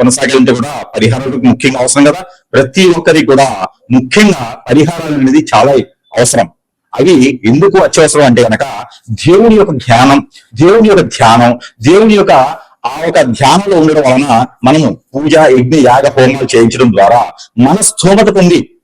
కొనసాగాలంటే కూడా పరిహారాలు ముఖ్యంగా అవసరం కదా? ప్రతి ఒక్కరికి కూడా ముఖ్యంగా పరిహారాలు అనేది చాలా అవసరం. అవి ఎందుకు అత్యవసరం అంటే కనుక దేవుని యొక్క ధ్యానం దేవుని యొక్క ధ్యానం దేవుని యొక్క ఆ యొక్క ధ్యానంలో ఉండడం వలన మనము పూజ యజ్ఞ యాగ హోమాలు చేయించడం ద్వారా మన స్థోమత పొంది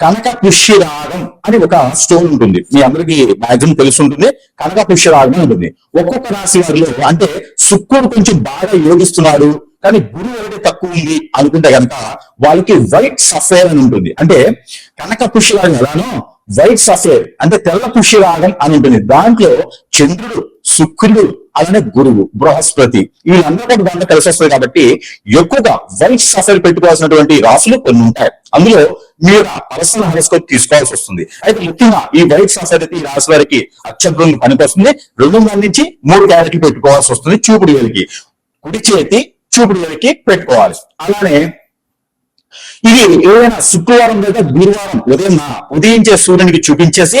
కనక పుష్యరాగం అని ఒక స్టోన్ ఉంటుంది. మీ అందరికీ మ్యాక్సిమం తెలిసి ఉంటుంది కనక పుష్యరాగం ఉంటుంది. ఒక్కొక్క రాశి వారిలో అంటే శుక్రుడు కొంచెం బాగా యోగిస్తున్నాడు కానీ గురువు ఒకటి తక్కువ ఉంది అనుకుంటే కనుక వాళ్ళకి వైట్ సఫేర్ అని ఉంటుంది. అంటే కనక పుష్యరాగం ఎలానో వైట్ సఫేర్ అంటే తెల్ల పుష్యరాగం అని ఉంటుంది. దాంట్లో చంద్రుడు శుక్రుడు అలానే గురువు బృహస్పతి. వీళ్ళందరూ దాంట్లో కలిసి వస్తుంది కాబట్టి ఎక్కువగా వైట్ సఫైర్ పెట్టుకోవాల్సినటువంటి రాశులు కొన్ని ఉంటాయి. అందులో మీరు పర్సనల్ హెరోస్కోప్ తీసుకోవాల్సి వస్తుంది. అయితే ముఖ్యంగా ఈ వైట్ సఫర్ అయితే ఈ రాశి వారికి అత్యద్భుతంగా పనికొస్తుంది. రెండు వందల నుంచి మూడు క్యారెట్లు పెట్టుకోవాల్సి వస్తుంది చూపుడు వేలికి. కుడి చేతి చూపుడు వేలికి పెట్టుకోవాలి. అలానే ఇది ఏదైనా శుక్రవారం లేదా గురువారం ఉదయం ఉదయించే సూర్యునికి చూపించేసి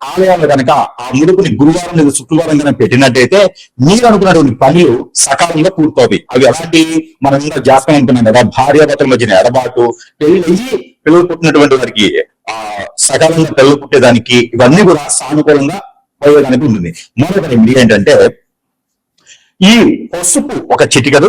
ఆలయాలు కనుక ఆ ముడుపుని గురువారం లేదా శుక్రవారం కనుక పెట్టినట్టయితే మీరు అనుకున్నటువంటి పనులు సకాలంలో పూర్తవుతాయి. అవి ఎలాంటి మనం ఇంకా జాతకం ఉంటున్నాం కదా భార్యాభర్తల మధ్యన ఎడబాటు పెళ్ళి అయ్యి పిల్లలు పుట్టినటువంటి వారికి ఆ సకాలంలో పిల్లలు పుట్టేదానికి ఇవన్నీ కూడా సానుకూలంగా పోయేదానికి ఉంటుంది. మరొక ఏంటంటే ఈ పసుపు ఒక చిటికలు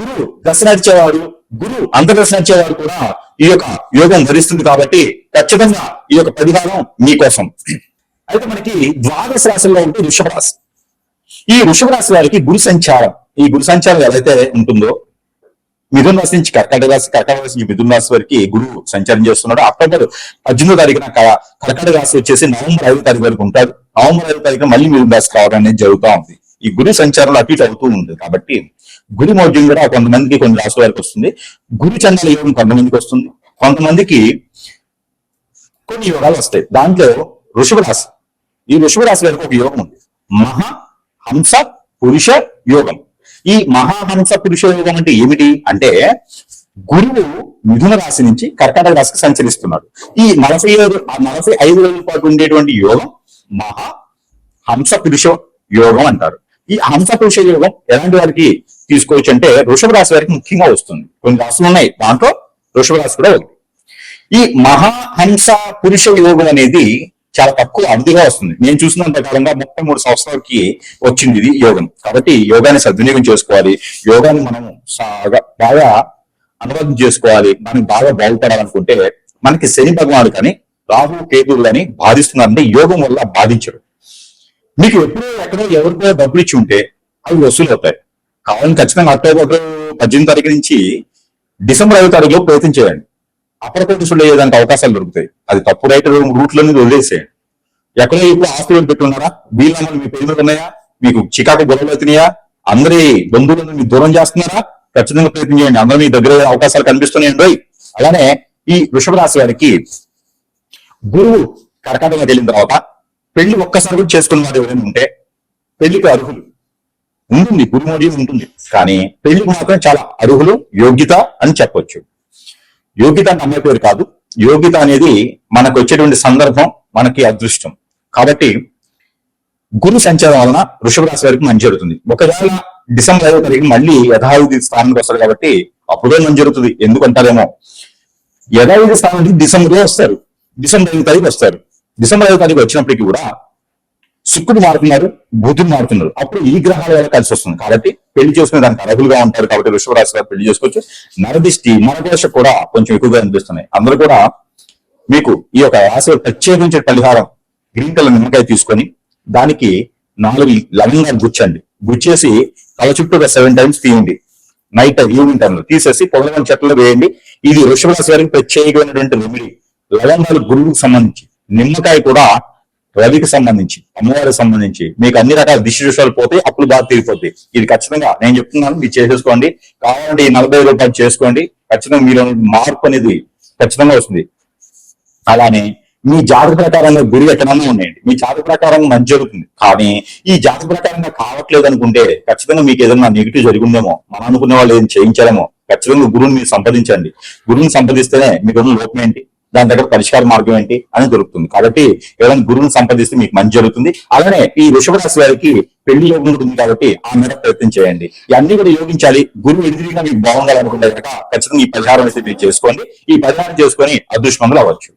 గురువు దశ నడిచేవాడు గురువు అంతర్దశ నడిచేవాడు కూడా ఈ యొక్క యోగం ధరిస్తుంది కాబట్టి ఖచ్చితంగా ఈ యొక్క పరిహారం మీకోసం అయితే మనకి ద్వాదశ రాశుల్లో ఉంటే వృషభ రాశి. ఈ వృషభ రాశి వారికి గురు సంచారం. ఈ గురు సంచారం ఏదైతే ఉంటుందో మిథున రాశి నుంచి కర్కాటక రాశి కర్కాటక రాశి నుంచి మిథున రాశి వరకు గురువు సంచారం చేస్తున్నాడు. అక్టోబర్ పద్దెనిమిదో తారీఖున క- కర్కాటక రాశి వచ్చేసి నవంబర్ ఐదో తారీఖు వరకు ఉంటాడు. నవంబర్ ఐదో తారీఖున మళ్ళీ మిథున రాశి రావడం అనేది జరుగుతూ ఉంది. ఈ గురు సంచారంలో అటు ఇటు అవుతూ ఉంది కాబట్టి గురి మౌఢ్యం కూడా కొంతమందికి కొన్ని రాసుల వరకు వస్తుంది. గురు చంద్ర యోగం కొంతమందికి వస్తుంది. కొంతమందికి కొన్ని యోగాలు వస్తాయి. దాంట్లో వృషభ రాశి ఈ వృషభ రాశి వారికి ఒక యోగం ఉంది. మహా హంస పురుష యోగం. ఈ మహాహంస పురుష యోగం అంటే ఏమిటి? అంటే గురువు మిథున రాశి నుంచి కర్కాటక రాశికి సంచరిస్తున్నాడు. ఈ నలభై ఏడు నలభై ఐదు రోజుల పాటు ఉండేటువంటి యోగం మహా హంస పురుష యోగం అంటారు. ఈ హంస పురుష యోగం ఎలాంటి వారికి తీసుకోవచ్చు అంటే వృషభ రాశి వారికి ముఖ్యంగా వస్తుంది. కొన్ని రాశులు ఉన్నాయి దాంట్లో వృషభ రాశి కూడా ఒకటి ఈ మహాహంస పురుష యోగం అనేది చాలా తక్కువ అరుదుగా వస్తుంది. నేను చూసినంత కాలంగా ముప్పై మూడు సంవత్సరాలకి వచ్చింది ఇది యోగం. కాబట్టి యోగాన్ని సద్వినియోగం చేసుకోవాలి. యోగాన్ని మనం సాగా బాగా అనువాదం చేసుకోవాలి. మనం బాగా బాగుపడాలనుకుంటే మనకి శని భగవానుడు కానీ రాహు కేతులు కానీ బాధిస్తున్నారంటే యోగం వల్ల బాధించడు మీకు ఎప్పుడో ఎక్కడో ఎవరికో డబ్బులు ఇచ్చి ఉంటే అవి వసూలు అవుతాయి కావాలని ఖచ్చితంగా అక్టోబర్ పద్దెనిమిది తారీఖు నుంచి డిసెంబర్ ఐదో తారీఖులో ప్రయత్నం చేయండి. అప్రకోటిసులు అయ్యేదానికి అవకాశాలు దొరుకుతాయి. అది తప్పు రైట్ రూట్లని వదిలేసేయండి. ఎక్కడో ఇప్పుడు ఆస్తులు పెట్టున్నారా వీళ్ళని మీ పేరు ఉన్నాయా? మీకు చికాకు గొడవలు అవుతున్నాయా? అందరి బంధువులను మీరు దూరం చేస్తున్నారా? ఖచ్చితంగా ప్రయత్నం చేయండి. అందరూ మీ దగ్గర అవకాశాలు కనిపిస్తున్నాయండి అలానే ఈ వృషభ రాశి వారికి గురువు కర్కాటకంలోకి వెళ్ళిన తర్వాత పెళ్ళి ఒక్కసారి కూడా చేసుకున్న వారు ఎవరైనా ఉంటే పెళ్ళికి అర్హులు. ఉంటుంది గురుమోజీ ఉంటుంది. కానీ పెళ్ళికి మాత్రం చాలా అర్హులు యోగ్యత అని చెప్పొచ్చు. యోగ్యత అంటే అమ్మాయి పేరు కాదు. యోగ్యత అనేది మనకు వచ్చేటువంటి సందర్భం మనకి అదృష్టం. కాబట్టి గురు సంచారం వలన వృషభ రాశి వారికి మంచి జరుగుతుంది. ఒకవేళ డిసెంబర్ ఐదో తారీఖు మళ్ళీ యథావిధి స్థానానికి వస్తారు కాబట్టి అప్పుడే మంచి జరుగుతుంది. ఎందుకంటారేమో? యథావిధి స్థానం డిసెంబర్లో డిసెంబర్ వస్తారు. డిసెంబర్ ఐదో తారీఖు వస్తారు. డిసెంబర్ ఐదో తారీఖు వచ్చినప్పటికీ కూడా శుక్రుడు మారుతున్నారు బుధుడు మారుతున్నారు. అప్పుడు ఈ గ్రహాల వల్ల కలిసి వస్తుంది. కాబట్టి పెళ్ళి చేసుకునే దానికి అర్హులుగా ఉంటారు కాబట్టి వృషభ గారు పెళ్ళి చేసుకోవచ్చు. నరదిష్టి నరదోష కూడా కొంచెం ఎక్కువగా అనిపిస్తున్నాయి. అందరూ కూడా మీకు ఈ యొక్క రాశి ప్రత్యేకించే పరిహారం గ్రీన్ కలర్ నిమ్మకాయ తీసుకొని దానికి నాలుగు లవంగాలు గుచ్చండి గుచ్చేసి తల చుట్టూగా సెవెన్ టైమ్స్ తీయండి. నైట్ ఈవినింగ్ టైంలో తీసేసి పొగలమైన చెట్లలో వేయండి. ఇది వృషభ గారికి ప్రత్యేకమైనటువంటి రెమెడీ లవంగాలు గురువుకు సంబంధించి. నిమ్మకాయ కూడా రవికి సంబంధించి అమ్మవారికి సంబంధించి మీకు అన్ని రకాల దిశ పోతే అప్పులు బాగా తీరిపోతాయి. ఇది ఖచ్చితంగా నేను చెప్తున్నాను మీరు చేసేసుకోండి. కావాలంటే ఈ నలభై రూపాయలు చేసుకోండి. ఖచ్చితంగా మీరు మార్పు అనేది ఖచ్చితంగా వస్తుంది. అలానే మీ జాతి ప్రకారంగా గురువు ఎక్కడన్నా ఉన్నాయండి. మీ జాతి ప్రకారం మంచి జరుగుతుంది. కానీ ఈ జాతి ప్రకారంగా కావట్లేదు అనుకుంటే ఖచ్చితంగా మీకు ఏదైనా నెగిటివ్ జరిగిందేమో మనం అనుకునే వాళ్ళు ఏం చేయించారేమో ఖచ్చితంగా గురువుని మీరు సంపాదించండి గురువుని సంపాదిస్తేనే మీకు లోపం ఏంటి? దాని దగ్గర పరిష్కార మార్గం ఏంటి అని దొరుకుతుంది. కాబట్టి ఎవరైనా గురువుని సంపాదిస్తే మీకు మంచి జరుగుతుంది. అలానే ఈ వృషభ రాశి వారికి పెళ్ళి యోగం ఉంటుంది కాబట్టి ఆ మేర ప్రయత్నం చేయండి. ఇవన్నీ కూడా యోగించాలి. గురువు ఎదురుగా మీకు బాగుండాలనుకుంటే కనుక ఖచ్చితంగా ఈ పరిహారం అయితే మీరు చేసుకోండి. ఈ పరిహారం చేసుకొని అదృష్టంగా అవ్వచ్చు.